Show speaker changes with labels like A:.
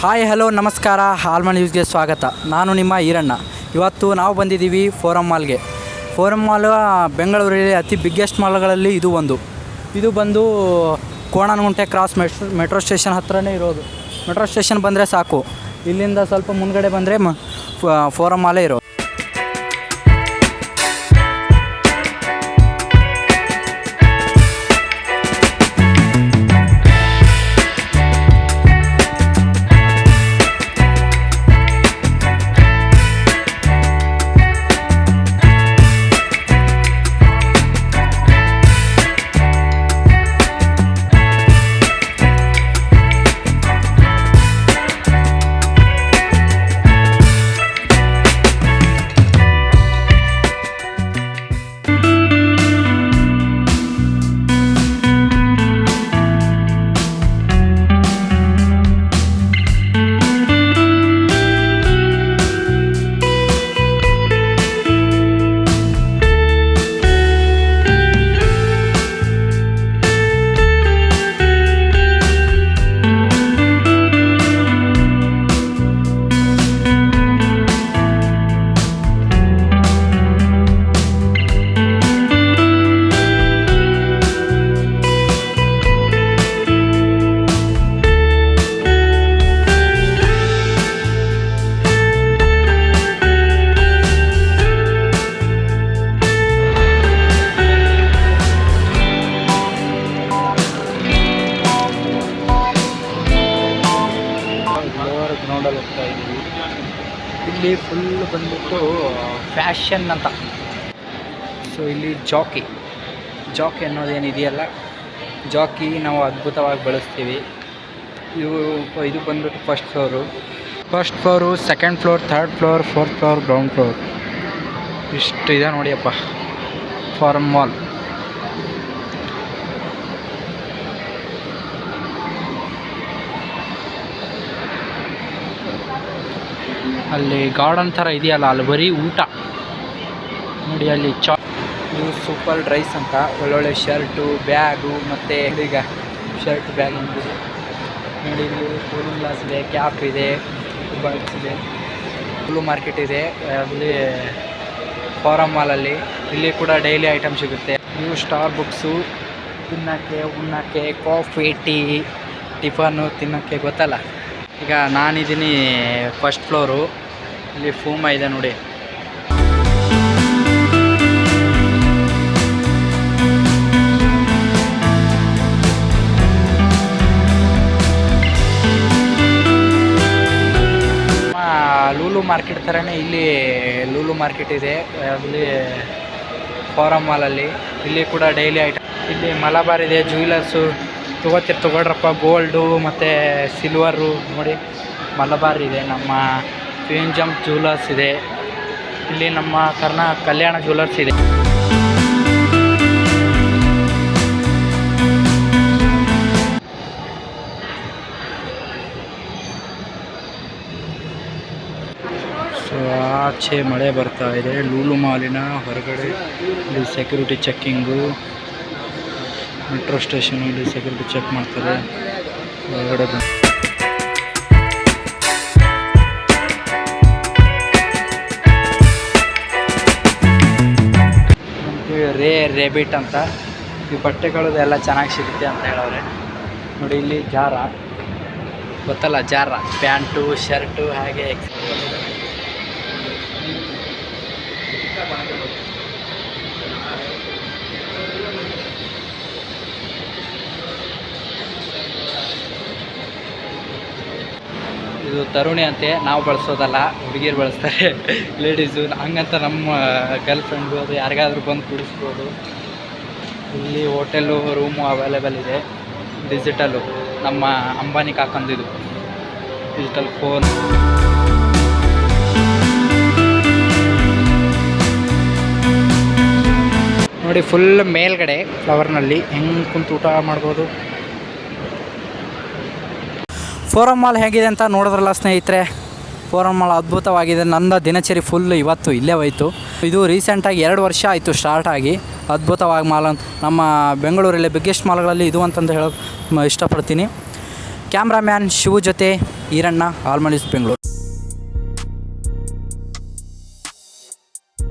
A: Hi hello ನಮಸ್ಕಾರ. ಹಾಲ್ಮನ್ ನ್ಯೂಸ್ಗೆ ಸ್ವಾಗತ. ನಾನು ನಿಮ್ಮ ಈರಣ್ಣ. ಇವತ್ತು ನಾವು ಬಂದಿದ್ದೀವಿ ಫೋರಮ್ ಮಾಲ್ಗೆ ಫೋರಮ್ ಮಾಲ್ ಬೆಂಗಳೂರಲ್ಲಿ ಅತಿ ಬಿಗ್ಗೆಸ್ಟ್ ಮಾಲ್ಗಳಲ್ಲಿ ಇದು ಒಂದು. ಇದು ಬಂದು Konanakunte cross metro metro station ಹತ್ರನೇ ಇರೋದು. ಮೆಟ್ರೋ ಸ್ಟೇಷನ್ ಬಂದರೆ ಸಾಕು. ಇಲ್ಲಿಂದ ಸ್ವಲ್ಪ ಮುಂದ್ಗಡೆ ಬಂದರೆ ಮ ಫೋರಮ್ ಮಾಲೇ ಇರೋದು. ಇಲ್ಲಿ ಫುಲ್ ಬಂದ್ಬಿಟ್ಟು ಫ್ಯಾಷನ್ ಅಂತ. ಸೊ ಇಲ್ಲಿ ಜಾಕಿ ಜಾಕಿ ಅನ್ನೋದೇನಿದೆಯಲ್ಲ? ಜಾಕಿ ನಾವು ಅದ್ಭುತವಾಗಿ ಬಳಸ್ತೀವಿ. ಇವು ಇದು ಬಂದ್ಬಿಟ್ಟು first floor first floor second floor third floor fourth floor ground floor ಇಷ್ಟು ಇದೆ ನೋಡಿಯಪ್ಪ. ಫಾರ್ಮ್ ಮಾಲ್ ಅಲ್ಲಿ ಗಾರ್ಡನ್ ಥರ ಇದೆಯಲ್ಲ, ಅಲ್ಲಿ ಬರೀ ಊಟ. ನೋಡಿ ಅಲ್ಲಿ ಚಾ ಇದು ಸೂಪರ್ ಡ್ರೈಸ್ ಅಂತ. ಒಳ್ಳೊಳ್ಳೆ ಶರ್ಟು, ಬ್ಯಾಗು, ಮತ್ತು ಈಗ ಶರ್ಟ್, ಬ್ಯಾಗ್ ಅಂದರೆ ನೋಡಿ ಇಲ್ಲಿ ಕೂಲಿಂಗ್ ಗ್ಲಾಸ್ ಇದೆ, ಕ್ಯಾಪ್ ಇದೆ, ಬಲ್ಬ್ಸ್ ಇದೆ. ಫುಲ್ಲು ಮಾರ್ಕೆಟ್ ಇದೆ. ಅಲ್ಲಿ ಫಾರಮ್ ಮಾಲಲ್ಲಿ ಇಲ್ಲಿ ಕೂಡ ಡೈಲಿ ಐಟಮ್ ಸಿಗುತ್ತೆ. ಇವು ಸ್ಟಾರ್ ಬುಕ್ಸು. ತಿನ್ನೋಕ್ಕೆ, ಉಣ್ಣೋಕ್ಕೆ, ಕಾಫಿ, ಟೀ, ಟಿಫನ್ನು ತಿನ್ನೋಕ್ಕೆ ಗೊತ್ತಲ್ಲ. ಈಗ ನಾನಿದ್ದೀನಿ ಫಸ್ಟ್ ಫ್ಲೋರು. ಇಲ್ಲಿ ಫೂಮ ಇದೆ ನೋಡಿ. ಲೂಲು ಮಾರ್ಕೆಟ್ ಥರನೇ ಇಲ್ಲಿ ಲೂಲು ಮಾರ್ಕೆಟ್ ಇದೆ. ಅಲ್ಲಿ ಫಾರಮ್ ಮಾಲಲ್ಲಿ ಇಲ್ಲಿ ಕೂಡ ಡೈಲಿ ಐಟಮ್ ಇಲ್ಲಿ ಮಲಬಾರ್ ಇದೆ ಜ್ಯುವೆಲರ್ಸು ತೊಗೋತಿರ್ ತೊಗೊಳ್ರಪ್ಪ ಗೋಲ್ಡು ಮತ್ತು ಸಿಲ್ವರು ನೋಡಿ ಮಲಬಾರ್ ಇದೆ ನಮ್ಮ ಫ್ಯೂಂಜಮ್ ಜ್ಯೂಲರ್ಸ್ ಇದೆ. ಇಲ್ಲಿ ನಮ್ಮ ಕರ್ನಾ ಕಲ್ಯಾಣ ಜ್ಯುವೆಲರ್ಸ್ ಇದೆ. ಸೊ, ಆಚೆ ಮಳೆ ಬರ್ತಾ ಇದೆ. ಲೂಲು ಮಾಲಿನ ಹೊರಗಡೆ. ಇಲ್ಲಿ ಸೆಕ್ಯೂರಿಟಿ ಚೆಕ್ಕಿಂಗು ಮೆಟ್ರೋ ಸ್ಟೇಷನ್ ಇಲ್ಲಿ ಸೆಕ್ಯೂರಿಟಿ ಚೆಕ್ ಮಾಡ್ತಾರೆ. ಹೊರಗಡೆ ಬಂದು. ರೇಬಿಟ್ ಅಂತ. ಈ ಬಟ್ಟೆಗಳು ಎಲ್ಲ ಚೆನ್ನಾಗಿ ಸಿಗುತ್ತೆ ಅಂತ ಹೇಳವ್ರೆ. ನೋಡಿ, ಇಲ್ಲಿ ಜಾರ. ಗೊತ್ತಲ್ಲ, ಜಾರ. ಪ್ಯಾಂಟು, ಶರ್ಟು, ಹಾಗೆ. ಇದು ತರುಣಿ ಅಂತೆ. ನಾವು ಬಳಸೋದಲ್ಲ ಹುಡುಗಿರು ಬಳಸ್ತಾರೆ. ಲೇಡೀಸು ಹಂಗಂತ ನಮ್ಮ ಗರ್ಲ್ ಫ್ರೆಂಡು ಅದು ಯಾರಿಗಾದ್ರೂ ಬಂದು ಕುಡಿಸ್ಬೋದು. ಇಲ್ಲಿ ಹೋಟೆಲ್ಲು ರೂಮು ಅವೈಲೇಬಲ್ ಇದೆ. ಡಿಜಿಟಲು ನಮ್ಮ ಅಂಬಾನಿ ಕಾಕಂದಿದು ಡಿಜಿಟಲ್ ಫೋನ್ ನೋಡಿ ಫುಲ್ ಮೇಲ್ಗಡೆ ಫ್ಲವರ್ನಲ್ಲಿ ಹೆಂಗೆ ಕುಂತು ಊಟ ಮಾಡ್ಬೋದು. ಫೋರಮ್ ಮಾಲ್ ಹೇಗಿದೆ ಅಂತ ನೋಡಿದ್ರಲ್ಲ ಸ್ನೇಹಿತರೆ? ಫೋರಮ್ ಮಾಲ್ ಅದ್ಭುತವಾಗಿದೆ. ನನ್ನ ದಿನಚರಿ ಫುಲ್ ಇವತ್ತು ಇಲ್ಲೇ ಹೋಯಿತು. ಇದು ರೀಸೆಂಟಾಗಿ ಎರಡು ವರ್ಷ ಆಯಿತು ಸ್ಟಾರ್ಟ್ ಆಗಿ. ಅದ್ಭುತವಾಗಿ ಮಾಲ್ ಅಂತ. ನಮ್ಮ ಬೆಂಗಳೂರಲ್ಲಿ ಬಿಗ್ಗೆಸ್ಟ್ ಮಾಲ್ಗಳಲ್ಲಿ ಇದು ಅಂತಂದು ಹೇಳೋಕ್ಕೆ ಇಷ್ಟಪಡ್ತೀನಿ. ಕ್ಯಾಮ್ರಾಮ್ಯಾನ್ ಶಿವು ಜೊತೆ ಈರಣ್ಣ ಆಲ್ಮಲೀಸ್ ಬೆಂಗಳೂರು.